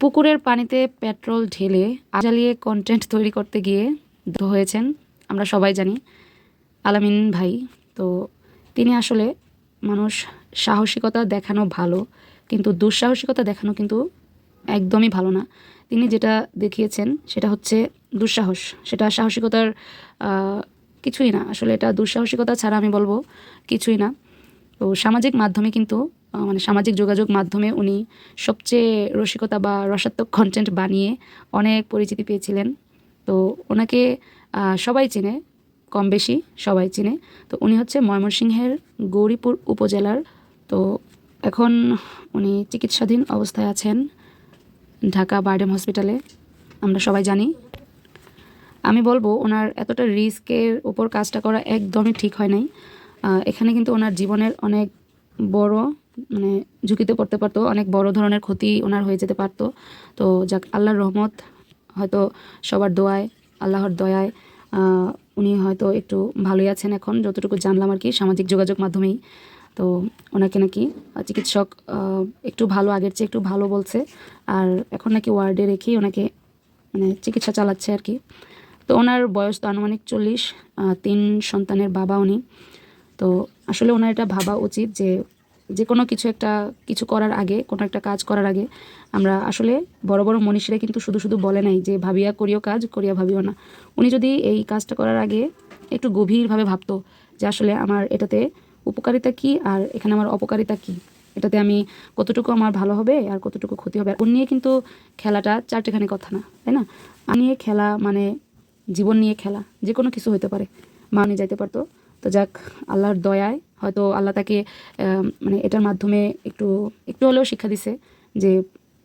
পুকুরের পানিতে পেট্রোল ঢেলে জ্বালিয়ে কন্টেন্ট তৈরি করতে গিয়ে হয়েছেন আমরা সবাই জানি আলামিন ভাই। তো তিনি আসলে মানুষ সাহসিকতা দেখানো ভালো, কিন্তু দুঃসাহসিকতা দেখানো কিন্তু একদমই ভালো না। তিনি যেটা দেখিয়েছেন সেটা হচ্ছে দুঃসাহস। সেটা সাহসিকতার কিছুই না। আসলে এটা দুঃসাহসিকতা ছাড়া আমি বলব কিছুই না। তো সামাজিক মাধ্যমে কিন্তু মানে সামাজিক যোগাযোগ মাধ্যমে উনি সবচেয়ে রসিকতা বা রসাত্মক কন্টেন্ট বানিয়ে অনেক পরিচিতি পেয়েছিলেন। তো ওনাকে সবাই চেনে কম বেশি সবাই চিনে। তো উনি হচ্ছে ময়মনসিংহের গৌরীপুর উপজেলার। তো এখন উনি চিকিৎসাধীন অবস্থায় আছেন ঢাকা বারডেম হসপিটালে আমরা সবাই জানি। আমি বলব, ওনার এতটা রিস্কের ওপর কাজটা করা একদমই ঠিক হয় নাই। এখানে কিন্তু ওনার জীবনের অনেক বড় মানে ঝুঁকিতে পড়তে পারতো, অনেক বড় ধরনের ক্ষতি ওনার হয়ে যেতে পারতো। তো যাক, আল্লাহর রহমত, হয়তো সবার দোয়ায়, আল্লাহর দয়ায় উনি হয়তো একটু ভালোই আছেন এখন, যতটুকু জানলাম আর কি, সামাজিক যোগাযোগ মাধ্যমেই। তো ওনাকে নাকি চিকিৎসক একটু ভালো, আগের চেয়ে একটু ভালো বলছে। আর এখন নাকি ওয়ার্ডে রেখেই ওনাকে মানে চিকিৎসা চালাচ্ছে আর কি। তো ওনার বয়স তো আনুমানিক চল্লিশ তিন সন্তানের বাবা উনি। তো আসলে ওনার এটা ভাবা উচিত যে যে কোনো কিছু একটা, কিছু করার আগে, কোনো একটা কাজ করার আগে, আমরা আসলে বড় বড় মনীষীরা কিন্তু শুধু শুধু বলে নাই যে, ভাবিয়া করিও কাজ, করিয়া ভাবিও না। উনি যদি এই কাজটা করার আগে একটু গভীরভাবে ভাবতো যে, আসলে আমার এটাতে উপকারিতা কি আর এখানে আমার অপকারিতা কি? এটাতে আমি কতটুকু আমার ভালো হবে আর কতটুকু ক্ষতি হবে? ওর নিয়ে কিন্তু খেলাটা চারটেখানি কথা না, তাই না? আ নিয়ে খেলা মানে জীবন নিয়ে খেলা যে কোনো কিছু হতে পারে। মা নিয়ে যাইতে পারতো। তো যাক, আল্লাহর দয়ায় হয়তো আল্লাহ তাকে মানে এটার মাধ্যমে একটু একটু হলেও শিক্ষা দিছে যে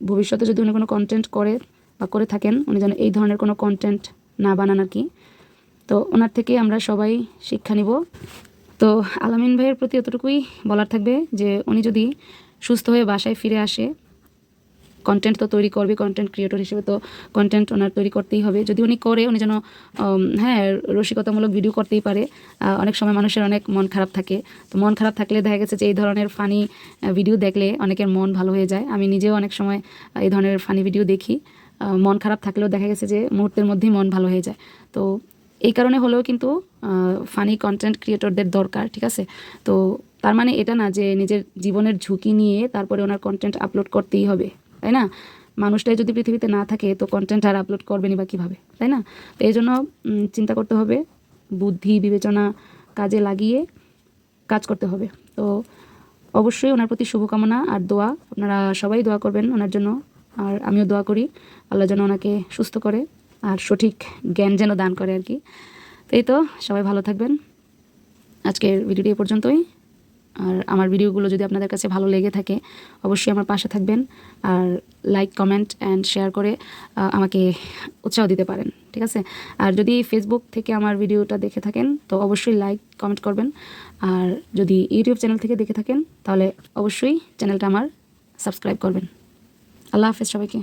ভবিষ্যতে যদি উনি কোনো কন্টেন্ট করে বা করে থাকেন, উনি যেন এই ধরনের কোনো কন্টেন্ট না বানান আর কি। তো ওনার থেকে আমরা সবাই শিক্ষা নিব। তো আলামিন ভাইয়ের প্রতি এতটুকুই বলার থাকবে যে উনি যদি সুস্থ হয়ে বাসায় ফিরে আসে কন্টেন্ট তো তৈরি করবে কন্টেন্ট ক্রিয়েটর হিসেবে তো কন্টেন্ট ওনার তৈরি করতেই হবে। যদি উনি করে, উনি যেন হ্যাঁ রসিকতামূলক ভিডিও করতেই পারে। অনেক সময় মানুষের অনেক মন খারাপ থাকে। তো মন খারাপ থাকলে দেখা গেছে যে এই ধরনের ফানি ভিডিও দেখলে অনেকের মন ভালো হয়ে যায়। আমি নিজেও অনেক সময় এই ধরনের ফানি ভিডিও দেখি। মন খারাপ থাকলেও দেখা গেছে যে মুহূর্তের মধ্যেই মন ভালো হয়ে যায়। তো এই কারণে হলেও কিন্তু ফানি কন্টেন্ট ক্রিয়েটরদের দরকার, ঠিক আছে? তো তার মানে এটা না যে নিজের জীবনের ঝুঁকি নিয়ে তারপরে ওনার কন্টেন্ট আপলোড করতেই হবে। তাই না? মানুষটাই যদি পৃথিবীতে না থাকে, তো কন্টেন্ট আর আপলোড করবেনই বা কীভাবে? তাই না? তো এই জন্য চিন্তা করতে হবে, বুদ্ধি, বিবেচনা কাজে লাগিয়ে কাজ করতে হবে। তো অবশ্যই ওনার প্রতি শুভকামনা আর দোয়া। আপনারা সবাই দোয়া করবেন ওনার জন্য। আর আমিও দোয়া করি, আল্লাহ যেন ওনাকে সুস্থ করে আর সঠিক জ্ঞান যেন দান করে আর কি। এই তো, সবাই ভালো থাকবেন। আজকের ভিডিওটি এ পর্যন্তই। আর আমার ভিডিওগুলো যদি আপনাদের কাছে ভালো লেগে থাকে, অবশ্যই আমার পাশে থাকবেন আর লাইক কমেন্ট অ্যান্ড শেয়ার করে আমাকে উৎসাহ দিতে পারেন, ঠিক আছে? আর যদি ফেসবুক থেকে আমার ভিডিওটা দেখে থাকেন, তো অবশ্যই লাইক কমেন্ট করবেন। আর যদি ইউটিউব চ্যানেল থেকে দেখে থাকেন, তাহলে অবশ্যই চ্যানেলটা আমার সাবস্ক্রাইব করবেন। আল্লাহ হাফেজ সবাইকে।